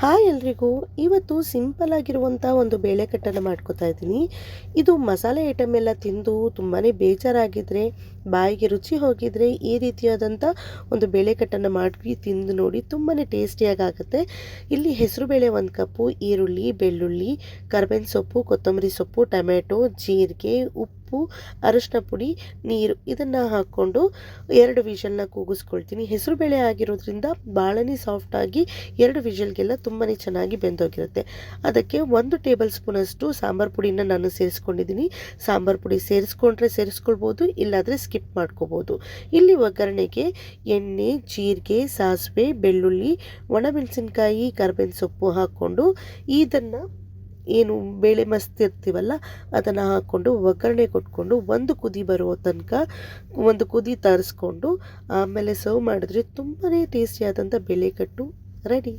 Hi ಎಲ್ರಿಗೂ. ಇವತ್ತು simple ಆಗಿರುವಂಥ ಒಂದು ಬೇಳೆಕಟ್ಟನ್ನು ಮಾಡ್ಕೊತಾ ಇದ್ದೀನಿ. ಇದು ಮಸಾಲೆ ಐಟಮ್ ಎಲ್ಲ ತಿಂದು ತುಂಬಾ ಬೇಜಾರಾಗಿದ್ದರೆ ಬಾಯಿಗೆ ರುಚಿ ಹೋಗಿದ್ರೆ ಈ ರೀತಿಯಾದಂಥ ಒಂದು ಬೇಳೆಕಟ್ಟನ್ನು ಮಾಡಿ ತಿಂದು ನೋಡಿ ತುಂಬಾ ಟೇಸ್ಟಿಯಾಗಿ ಆಗುತ್ತೆ ಇಲ್ಲಿ ಹೆಸರುಬೇಳೆ ಒಂದು ಕಪ್ಪು, ಈರುಳ್ಳಿ, ಬೆಳ್ಳುಳ್ಳಿ, ಕರ್ಬೇವಿನ ಸೊಪ್ಪು, ಕೊತ್ತಂಬರಿ ಸೊಪ್ಪು, ಟೊಮೆಟೊ, ಜೀರಿಗೆ, ಉಪ್ಪು ಅರಿಶಿನ ಪುಡಿ, ನೀರು ಇದನ್ನು ಹಾಕ್ಕೊಂಡು ಎರಡು ವಿಷಲ್ನ ಕೂಗಿಸ್ಕೊಳ್ತೀನಿ. ಹೆಸರು ಬೇಳೆ ಆಗಿರೋದ್ರಿಂದ ಭಾಳನೇ ಸಾಫ್ಟಾಗಿ ಎರಡು ವಿಷಲ್ಗೆಲ್ಲ ತುಂಬಾ ಚೆನ್ನಾಗಿ ಬೆಂದೋಗಿರುತ್ತೆ. ಅದಕ್ಕೆ ಒಂದು ಟೇಬಲ್ ಸ್ಪೂನಷ್ಟು ಸಾಂಬಾರು ಪುಡಿನ ನಾನು ಸೇರಿಸ್ಕೊಂಡಿದ್ದೀನಿ. ಸಾಂಬಾರು ಪುಡಿ ಸೇರಿಸ್ಕೊಂಡ್ರೆ ಸೇರಿಸ್ಕೊಳ್ಬೋದು, ಇಲ್ಲಾದರೆ ಸ್ಕಿಪ್ ಮಾಡ್ಕೋಬೋದು. ಇಲ್ಲಿ ಒಗ್ಗರಣೆಗೆ ಎಣ್ಣೆ, ಜೀರಿಗೆ, ಸಾಸಿವೆ, ಬೆಳ್ಳುಳ್ಳಿ ಒಣಮೆಣಸಿನಕಾಯಿ ಕರ್ಬೇವಿನ ಸೊಪ್ಪು ಹಾಕ್ಕೊಂಡು ಇದನ್ನು ಏನು ಬೇಳೆ ಮಸ್ತ್ ಇರ್ತೀವಲ್ಲ, ಅದನ್ನು ಹಾಕ್ಕೊಂಡು ಒಗ್ಗರಣೆ ಕೊಟ್ಕೊಂಡು ಒಂದು ಕುದಿ ಬರೋ ತನಕ ಒಂದು ಕುದಿ ತರಿಸ್ಕೊಂಡು ಆಮೇಲೆ ಸರ್ವ್ ಮಾಡಿದ್ರೆ ತುಂಬಾ ಟೇಸ್ಟಿಯಾದಂಥ ಬೇಳೆಕಟ್ಟು. ರೆಡಿ